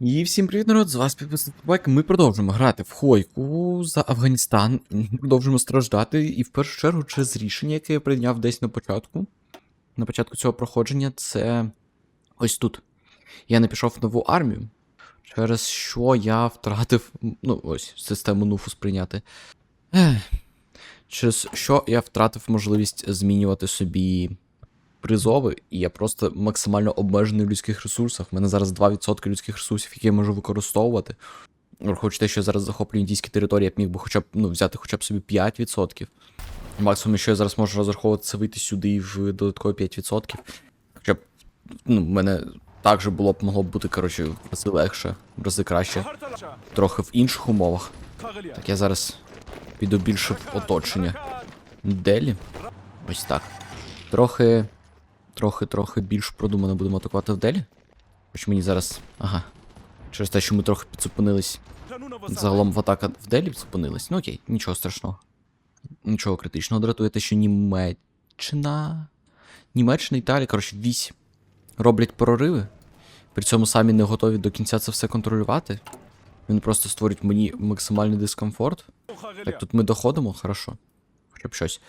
І всім привіт, народ, з вас підписник Байк. Ми продовжуємо грати в Хойку за Афганістан. Продовжуємо страждати. І в першу чергу, через рішення, яке я прийняв десь на початку. На початку цього проходження, це ось тут. Я не пішов в нову армію, через що я втратив. Ну, ось, систему нуфу сприйняти. Ех. Через що я втратив можливість змінювати собі призови, і я просто максимально обмежений в людських ресурсах. У мене зараз 2% людських ресурсів, які я можу використовувати. Враховуючи те, що я зараз захоплюю індійські території, я б міг би хоча б ну, взяти хоча б собі 5%. Максимум, що я зараз можу розраховувати, це вийти сюди в додаткові 5%. Хоча б ну, мене також було б могло б бути, коротше, в рази легше, в рази краще. Трохи в інших умовах. Так, я зараз піду більше в оточення. Делі. Ось так. Трохи. Трохи, трохи більш продумано будемо атакувати в Делі. Хоч мені зараз. Ага. Через те, що ми трохи підзупинились. Загалом в атака в Делі зупинилась. Ну окей, нічого страшного. Нічого критичного. Дратує те, що Німеччина. Німеччина, Італія, коротше, вісь роблять прориви. При цьому самі не готові до кінця це все контролювати. Вони просто створюють мені максимальний дискомфорт. Так, тут ми доходимо, хорошо. Хоча б щось.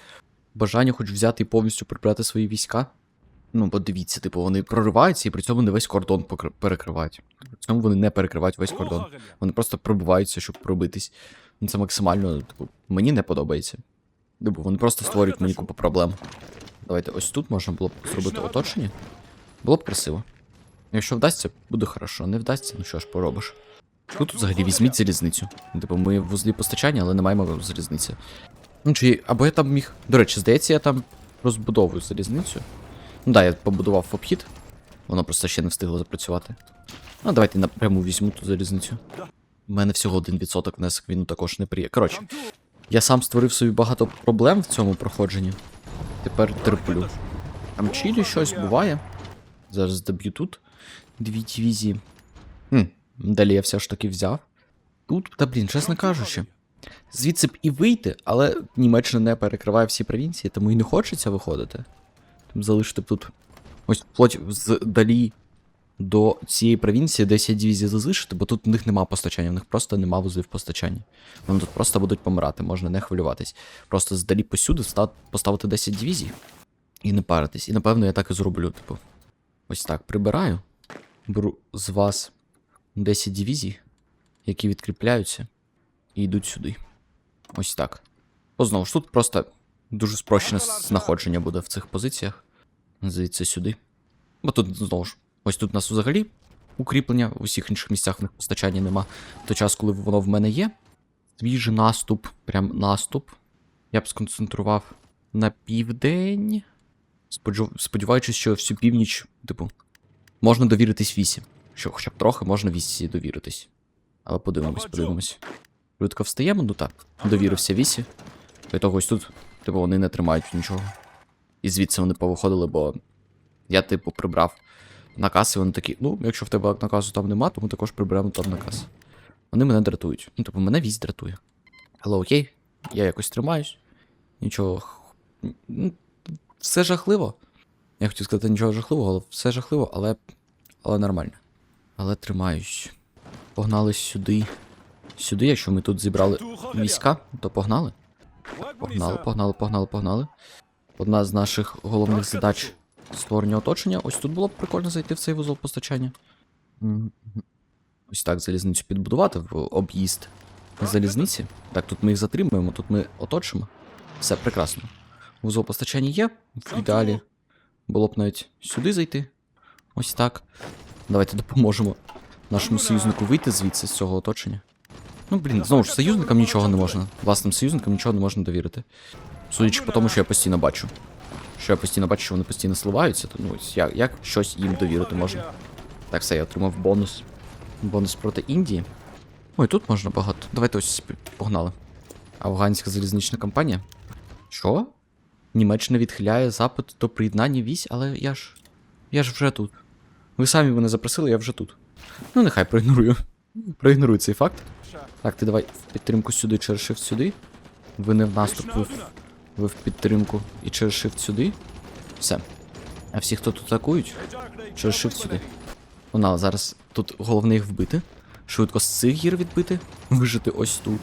Бажання хоч взяти і повністю прибрати свої війська. Ну, бо дивіться, типу, вони прориваються і при цьому не весь кордон перекривають. При цьому вони не перекривають весь кордон. Вони просто пробиваються, щоб пробитись. Ну, це максимально, типу, мені не подобається. Типу, вони просто створюють мені купу проблем. Давайте ось тут можна було б зробити оточення. Було б красиво. Якщо вдасться, буде хорошо. Не вдасться, ну що ж поробиш. Тут взагалі візьміть залізницю. Типу, ми в вузлі постачання, але не маємо залізниці. Ну, чи або я там міг. До речі, здається, я там розбудовую залізницю. Ну да, я побудував обхід. Воно просто ще не встигло запрацювати. Ну, давайте напряму візьму ту залізницю. У мене всього 1% внесок, він також не приє. Коротше, я сам створив собі багато проблем в цьому проходженні. Тепер терплю. Там чилі щось буває. Зараз доб'ю тут. Дві дивізії. Хм, далі я все ж таки взяв. Тут, та блін, чесно кажучи. Звідси б і вийти, але Німеччина не перекриває всі провінції, тому і не хочеться виходити. Залишити тут. Ось вплоть з далі до цієї провінції 10 дивізій залишити, бо тут в них нема постачання, в них просто нема вузлів постачання. Вони тут просто будуть помирати, можна не хвилюватись. Просто здалі посюди поставити 10 дивізій і не паритись. І напевно я так і зроблю, типу. Ось так, прибираю. Беру з вас 10 дивізій, які відкріпляються, і йдуть сюди. Ось так. Бо знову ж тут просто дуже спрощене знаходження буде в цих позиціях. Звідси сюди. Бо тут знову ж, ось тут у нас взагалі укріплення, в усіх інших місцях в них постачання нема. В той час, коли воно в мене є. Свіжий наступ, прям наступ. Я б сконцентрував на південь. Сподів- Сподіваючись, що всю північ, типу, можна довіритись вісі. Що хоча б трохи можна вісі довіритись. Але подивимось, подивимось. Швидко встаємо, ну так. Довірився вісі. До того ось тут, типу, вони не тримають нічого. І звідси вони повиходили, бо я, типу, прибрав наказ, і вони такі, ну, якщо в тебе наказу там нема, то ми також приберемо там наказ. Вони мене дратують. Ну, типу, мене вісь дратує. Але окей, я якось тримаюсь. Нічого. ну, Все жахливо. Я хотів сказати нічого жахливого, але все жахливо, але. Але нормально. Але тримаюсь. Погнали сюди. Сюди, якщо ми тут зібрали війська, то погнали. Погнали, погнали, погнали, погнали. Одна з наших головних задач створення оточення. Ось тут було б прикольно зайти в цей вузол постачання. Ось так залізницю підбудувати в об'їзд залізниці. Так, тут ми їх затримуємо, тут ми оточимо. Все, прекрасно. Вузол постачання є. В ідеалі було б навіть сюди зайти. Ось так. Давайте допоможемо нашому союзнику вийти звідси з цього оточення. Ну, блін, знову ж, союзникам нічого не можна. Власним союзникам нічого не можна довірити. Судячи по тому, що я постійно бачу. Що я постійно бачу, що вони постійно сливаються, то ну як, як щось їм довірити можна. Так, все, я отримав бонус. Бонус проти Індії. Ой, тут можна багато. Давайте ось погнали. Афганська залізнична компанія. Що? Німеччина відхиляє запит до приєднання вісь, але я ж. Я ж вже тут. Ви самі мене запросили, я вже тут. Ну, нехай проігнорую. Проігнорую цей факт. Так, ти давай в підтримку сюди, через shift сюди. Ви не в наступ, ви в, ви в підтримку і через shift сюди. Все. А всі, хто тут атакують, через shift сюди. Вона зараз Тут головне їх вбити. Швидко з цих гір відбити. Вижити ось тут.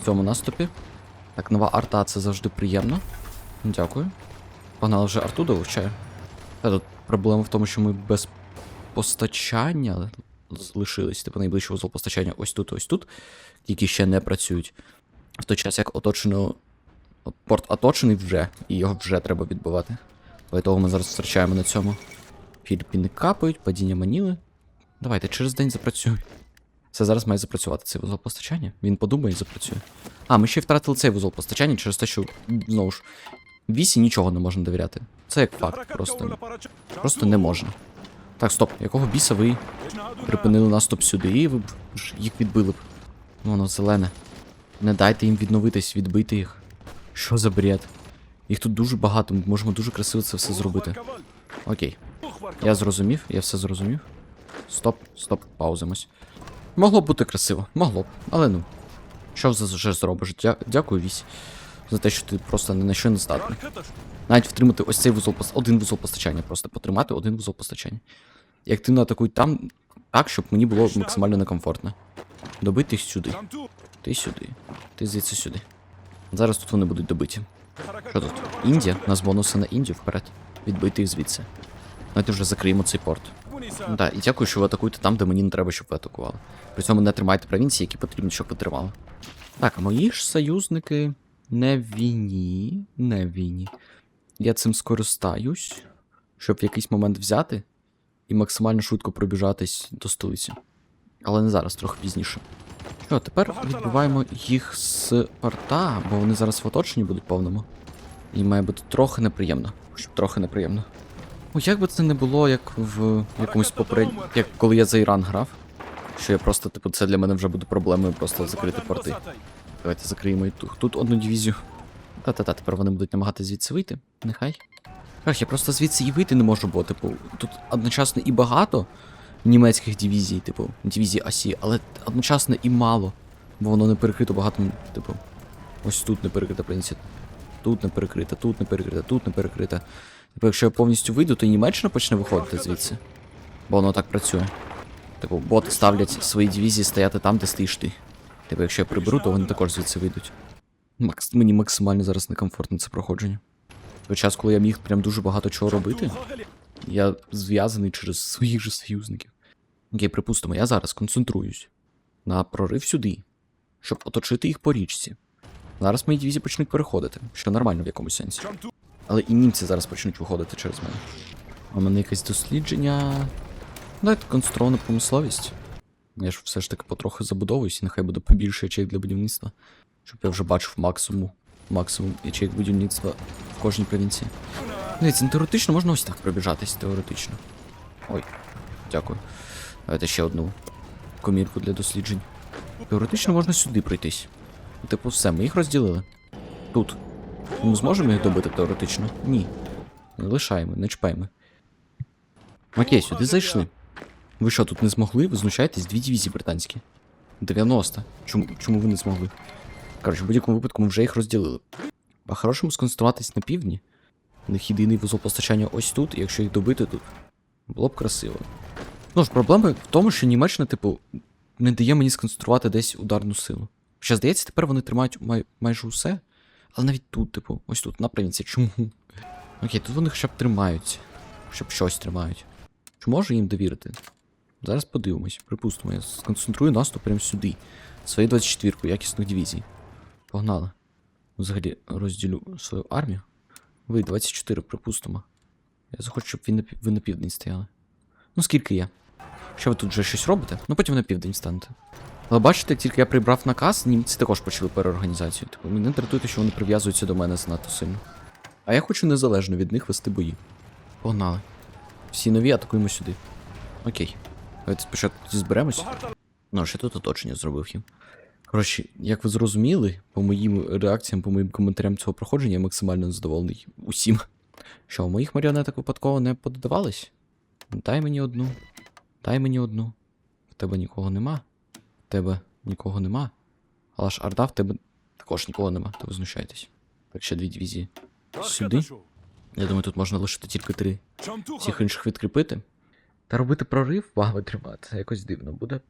В цьому наступі. Так, нова арта це завжди приємно. Дякую. Погнали вже арту долучаю. Та тут проблема в тому, що ми без постачання лишились. Типу найближчий вузол постачання ось тут, ось тут, які ще не працюють. В той час, як оточено. Порт оточений вже, і його вже треба відбивати. Того ми зараз втрачаємо на цьому. Філіппіни капають, падіння маніли. Давайте через день запрацюємо. Це зараз має запрацювати цей вузол постачання. Він подумає і запрацює. А, ми ще й втратили цей вузол постачання через те, що знову ж вісі нічого не можна довіряти. Це як факт, просто, просто не можна. Так, стоп, якого біса ви припинили наступ сюди, і ви б їх відбили б. Ну, Воно зелене. Не дайте їм відновитись, відбити їх. Що за бред? Їх тут дуже багато, ми можемо дуже красиво це все зробити. Окей. Я зрозумів, я все зрозумів. Стоп, стоп, паузимось. Могло б бути красиво, могло б, але ну. Що вже зробиш? Дя- дякую, Вісь. За те, що ти просто ні на що не здатний. Навіть втримати ось цей вузол один вузол постачання, просто потримати один вузол постачання. І активно атакують там так, щоб мені було максимально некомфортно. Добити сюди. Ти сюди. Ти звідси сюди. Зараз тут вони будуть добиті. Що тут? Індія? У Нас бонуси на Індію вперед. Відбити їх звідси. Давайте вже закриємо цей порт. Ну Так, і дякую, що ви атакуєте там, де мені не треба, щоб ви атакували. При цьому не тримайте провінції, які потрібно, щоб ви тримали. Так, а мої ж союзники не в війні. Не в війні. Я цим скористаюсь, щоб в якийсь момент взяти і максимально швидко пробіжатись до столиці. Але не зараз, трохи пізніше. Що, тепер відбиваємо їх з порта, бо вони зараз в оточенні будуть повному. І має бути трохи неприємно. Щоб трохи неприємно. Ну, як би це не було, як в якомусь попередньому. Як коли я за Іран грав. Що я просто, типу, це для мене вже буде проблемою просто закрити порти. Давайте закриємо і тут, тут одну дивізію. Та-та-та, тепер вони будуть намагатися звідси вийти. Нехай. Ах, я просто звідси і вийти не можу, бо, типу, тут одночасно і багато німецьких дивізій, типу, дивізій Асі, але одночасно і мало. Бо воно не перекрито багато, типу. Ось тут не перекрита провінція. Тут не перекрита, тут не перекрита, тут не перекрита. Типу, якщо я повністю вийду, то і Німеччина почне виходити звідси. Бо воно так працює. Типу, боти ставлять свої дивізії стояти там, де стоїш ти. Типу, якщо я приберу, то вони також звідси вийдуть. Макс, мені максимально зараз некомфортно це проходження. Той час, коли я міг прям дуже багато чого робити, я зв'язаний через своїх же союзників. Окей, припустимо, я зараз концентруюсь на прорив сюди, щоб оточити їх по річці. Зараз мої дивізії почнуть переходити, що нормально в якомусь сенсі. Але і німці зараз почнуть виходити через мене. В мене якесь дослідження. Дайте конструктивна промисловість. Я ж все ж таки потроху забудовуюсь, і нехай буде побільше ячеїк для будівництва. Щоб я вже бачив максимум, максимум ячеїк будівництва в кожній провінції. Дивіться, ну, теоретично можна ось так пробіжатись, теоретично. Ой, дякую. Давайте ще одну комірку для досліджень. Теоретично можна сюди пройтись. Типу, все, ми їх розділили. Тут. Ми зможемо їх добити теоретично? Ні. Не лишаємо, не чіпаємо. Окей, сюди зайшли. Ви що, тут не змогли? Ви знущаєтесь дві дивізії британські. 90. Чому, чому ви не змогли? Коротше, в будь-якому випадку ми вже їх розділили. По-хорошому сконцентруватись на півдні. У них єдиний вузол постачання ось тут, і якщо їх добити тут, було б красиво. Ну ж, проблема в тому, що Німеччина, типу, не дає мені сконцентрувати десь ударну силу. Ще здається, тепер вони тримають май- майже усе. Але навіть тут, типу, ось тут, на. Чому? Окей, тут вони хоча б тримаються. Хоча б щось тримають. Чи можу їм довірити? Зараз подивимось. Припустимо, я сконцентрую наступ прямо сюди. Свою 24-ку якісних дивізій. Погнали. Взагалі розділю свою армію. Ви 24, припустимо. Я захочу, щоб ви на, ви на південь стояли. Ну, скільки є? Що ви тут вже щось робите? Ну потім на південь станете. Але бачите, тільки я прибрав наказ, німці також почали переорганізацію. Типу, мене дратуєте, що вони прив'язуються до мене занадто сильно. А я хочу незалежно від них вести бої. Погнали. Всі нові атакуємо сюди. Окей. Давайте спочатку зберемось. Ну, ще тут оточення зробив їм. Коротше, як ви зрозуміли, по моїм реакціям, по моїм коментарям цього проходження, я максимально задоволений усім. Що, у моїх маріонеток випадково не подавались? Дай мені одну. Дай мені одну. В тебе нікого нема. В тебе нікого нема. Але ж Орда в тебе також нікого нема, то ви знущаєтесь. Так ще дві дивізії. Сюди? Я думаю, тут можна лишити тільки три. Всіх інших відкріпити. Та робити прорив, вагами тримати, якось дивно буде.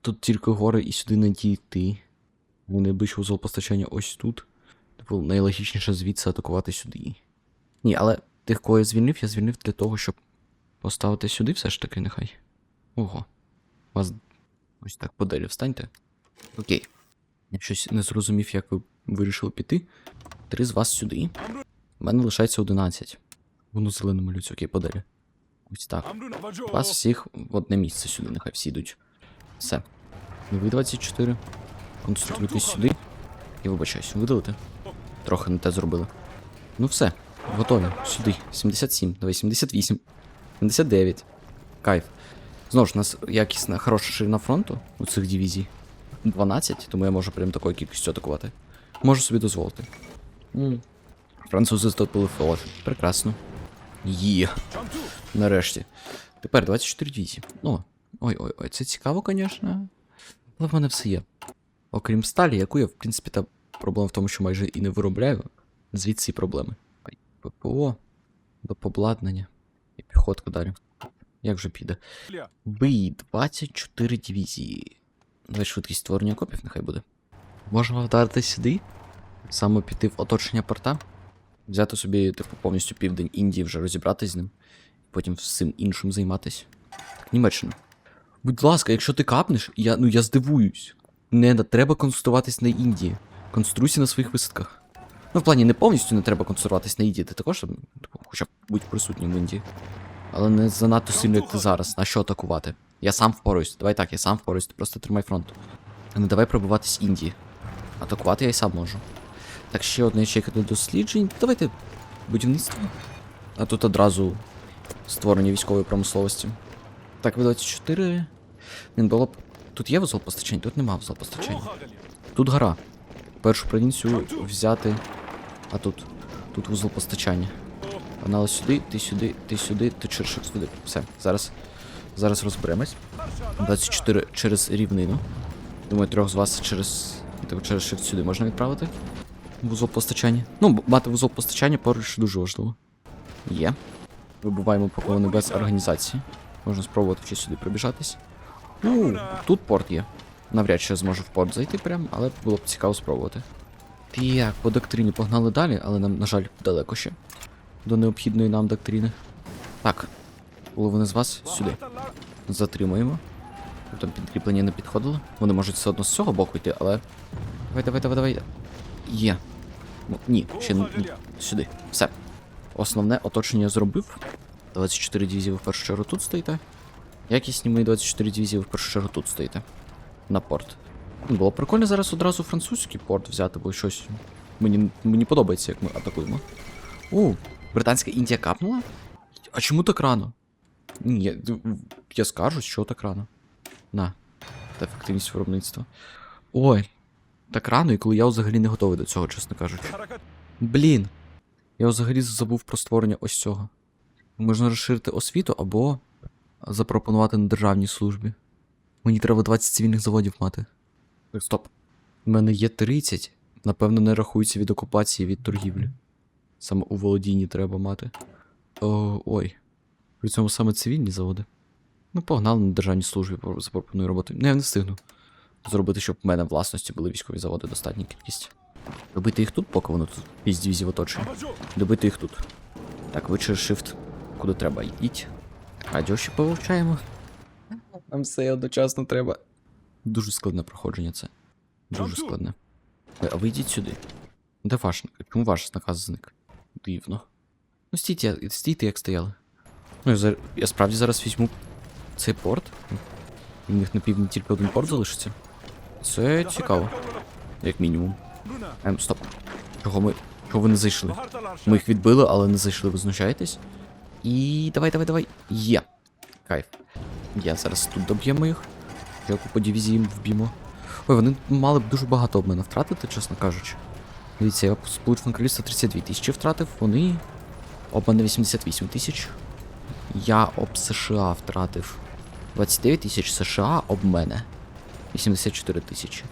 Тут тільки гори і сюди не дійти. Ну, Найближче узол постачання ось тут. Типу, найлогічніше звідси атакувати сюди. Ні, але тих, кого я звільнив, я звільнив для того, щоб поставити сюди все ж таки, нехай. Ого. Вас ось так по делі встаньте. Окей. Я щось не зрозумів, як ви вирішили піти. Три з вас сюди. У мене лишається 11. Воно зелене малюється, окей, подалі. Ось так. Вас всіх в одне місце сюди, нехай всі йдуть. Все. Ну, Ви 24. Конструйтесь сюди. І вибачаюсь, видалите? Трохи не те зробили. Ну все, готові. Сюди. 77, давай 78. 79. Кайф. Знову ж, у нас якісна хороша ширина фронту у цих дивізій. 12, тому я можу прям такою кількістю атакувати. Можу собі дозволити. Французи стопили флот. Прекрасно. Є. Нарешті. Тепер 24 дивізії. Ну, ой-ой-ой, це цікаво, звісно. Але в мене все є. Окрім сталі, яку я, в принципі, та проблема в тому, що майже і не виробляю. Звідси проблеми. ППО, до обладнання. І піхотка далі. Як же піде? Бий 24 дивізії. Давай швидкість створення копів, нехай буде. Можемо вдарити сюди. Саме піти в оточення порта. Взяти собі, типу, повністю південь Індії, вже розібратись з ним. Потім всім іншим займатись. Так, Німеччина. Будь ласка, якщо ти капнеш, я, ну я здивуюсь. Не треба концентруватись на Індії. Концентруйся на своїх висадках. Ну, в плані не повністю не треба концентруватись на Індії, ти також типу, хоча б будь присутнім в Індії. Але не занадто сильно, як ти зараз. На що атакувати? Я сам впораюсь. Давай так, я сам впораюсь, ти просто тримай фронт. А не давай пробиватись Індії. Атакувати я й сам можу. Так, ще одне ячейка для досліджень. Давайте будівництво. А тут одразу створення військової промисловості. Так, ви 24. Він було б. Тут є вузол постачання, тут нема вузол постачання. Тут гора. Першу провінцію взяти. А тут. Тут вузол постачання. Погнали сюди, ти сюди, ти сюди, ти чершик сюди. Все, зараз. Зараз розберемось. 24 через рівнину. Думаю, трьох з вас через. типу, через shift сюди можна відправити. Вузол постачання. Ну, мати вузол постачання поруч дуже важливо. Є. Вибуваємо поки вони без організації. Можна спробувати ще сюди прибіжатись. У, тут порт є. Навряд чи я зможу в порт зайти прям, але було б цікаво спробувати. Так, по доктрині погнали далі, але нам, на жаль, далеко ще. До необхідної нам доктрини. Так. Половина з вас сюди. Затримуємо. Там підкріплення не підходило. Вони можуть все одно з цього боку йти, але. Давай, давай, давай, давай. Є. Ну, ні, ще не. ні. Сюди. Все. Основне оточення зробив. 24 дивізії в першу чергу тут стоїте. Якісні мої 24 дивізії в першу чергу тут стоїте. На порт. Ну, Було прикольно зараз одразу французький порт взяти, бо щось. Мені, мені подобається, як ми атакуємо. О, британська Індія капнула? А чому так рано? Ні, я, я скажу, що так рано. На. Та ефективність виробництва. Ой. Так рано, і коли я взагалі не готовий до цього, чесно кажучи. Блін. Я взагалі забув про створення ось цього. Можна розширити освіту або запропонувати на державній службі. Мені треба 20 цивільних заводів мати. Так, стоп. У мене є 30. Напевно, не рахується від окупації від торгівлі. Саме у володінні треба мати. О, ой. При цьому саме цивільні заводи. Ну, погнали на державній службі, запропоную роботу. Не, я не встигну зробити, щоб в мене в власності були військові заводи достатня кількість. Добити їх тут, поки воно тут пізь дивізії в оточенні. Добити їх тут. Так, ви через shift куди треба йдіть. Радіо ще повивчаємо. Нам все одночасно треба. Дуже складне проходження це. Дуже складне. Е, А ви йдіть сюди. Де ваш наказ? Чому ваш наказ зник? Дивно. Ну стійте, стійте, як стояли. Ну, я, зар- я справді зараз візьму цей порт. У них на півдні тільки один порт залишиться. Це цікаво, як мінімум. Ем, стоп. Чого ми. Чого ви не зайшли? Ми їх відбили, але не зайшли, ви знущаєтесь. І давай, давай, давай. Є. Кайф. Я зараз тут доб'ємо їх. Я по дивізії їм вб'ємо. Ой, вони мали б дуже багато об мене втратити, чесно кажучи. Дивіться, я Сполучене Королівство 32 тисячі втратив, вони об мене 88 тисяч. Я об США втратив 29 тисяч США об мене. 84 тисячі.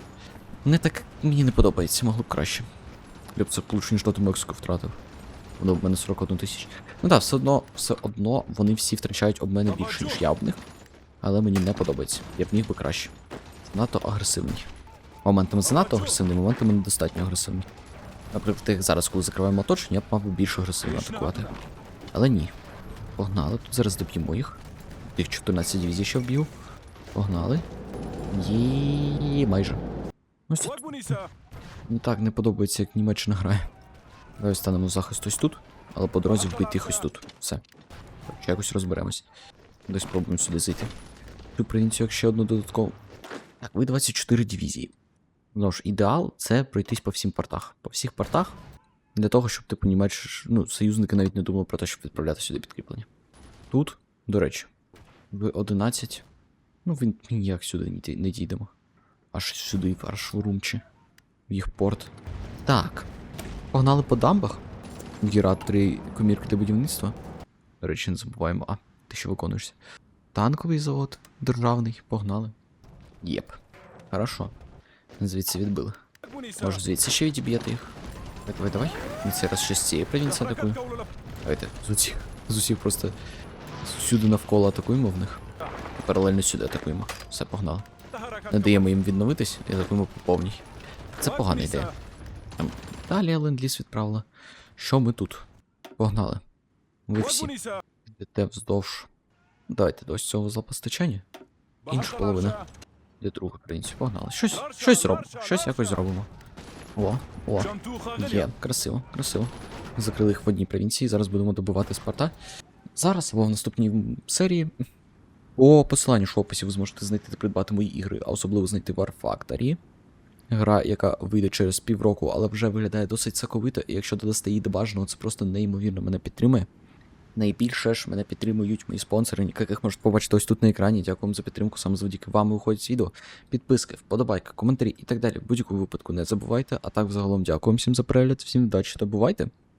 Не так мені не подобається, могло б краще. Я б це Сполучені Штати Мексику втратив. Воно в мене 41 тисяч. Ну так, все одно, все одно вони всі втрачають об мене більше, ніж я об них. Але мені не подобається. Я б міг би краще. Занадто агресивний. Моментами занадто агресивний, моментами недостатньо агресивний. Наприклад, зараз, коли закриваємо оточення, я б мав би більш агресивно атакувати. Але ні. Погнали, тут зараз доб'ємо їх. Тих 14 дивізій ще вб'ю. Погнали. Є майже. Ну, Ось тут не так не подобається, як Німеччина грає. Давай станемо захист ось тут, але по дорозі вбити ось тут. Все. Коротше, якось розберемось. Десь спробуємо сюди зайти. Цю провінцію, ще одну додаткову. Так, ви 24 дивізії. Знову ж, ідеал це пройтись по всім портах. По всіх портах. Для того, щоб типу Німеч... ну, союзники навіть не думали про те, щоб відправляти сюди підкріплення. Тут, до речі, ви 11. Ну, ви ніяк сюди не дійдемо. Аж сюди, аж в Урумчі. В їх порт. Так. Погнали по дамбах. Генератори комірки для будівництва. До речі, не забуваємо. А, ти що виконуєшся? Танковий завод державний, погнали. Єп. Хорошо. Звідси відбили. Може звідси ще відіб'єте їх. Давай, давай, давай. Цей раз ще з цієї провінції атакую. Давайте, з усіх. З усіх просто всюди навколо атакуємо в них. Паралельно сюди атакуємо. Все, погнали. Не даємо їм відновитись і атакуємо по повній. Це погана ідея. Там далі ленд-ліз відправила. Що ми тут? Погнали. Ви всі йдете вздовж. Давайте до ось цього запостачання. Інша половина. Де друга провінція. Погнали. Щось, щось зробимо. Щось якось зробимо. О, о. Є, красиво, красиво. Закрили їх в одній провінції, зараз будемо добивати Спарта. Зараз або в наступній серії. По посиланню ж в описі ви зможете знайти та придбати мої ігри, а особливо знайти War Factory. Гра, яка вийде через півроку, але вже виглядає досить соковито, і якщо додасте її до бажаного, це просто неймовірно мене підтримує. Найбільше ж мене підтримують мої спонсори, яких можете побачити ось тут на екрані. Дякую вам за підтримку. Саме завдяки вам виходять відео. Підписки, вподобайки, коментарі і так далі. В будь-якому випадку не забувайте. А так, взагалом, дякую всім за перегляд, всім вдачі та бувайте!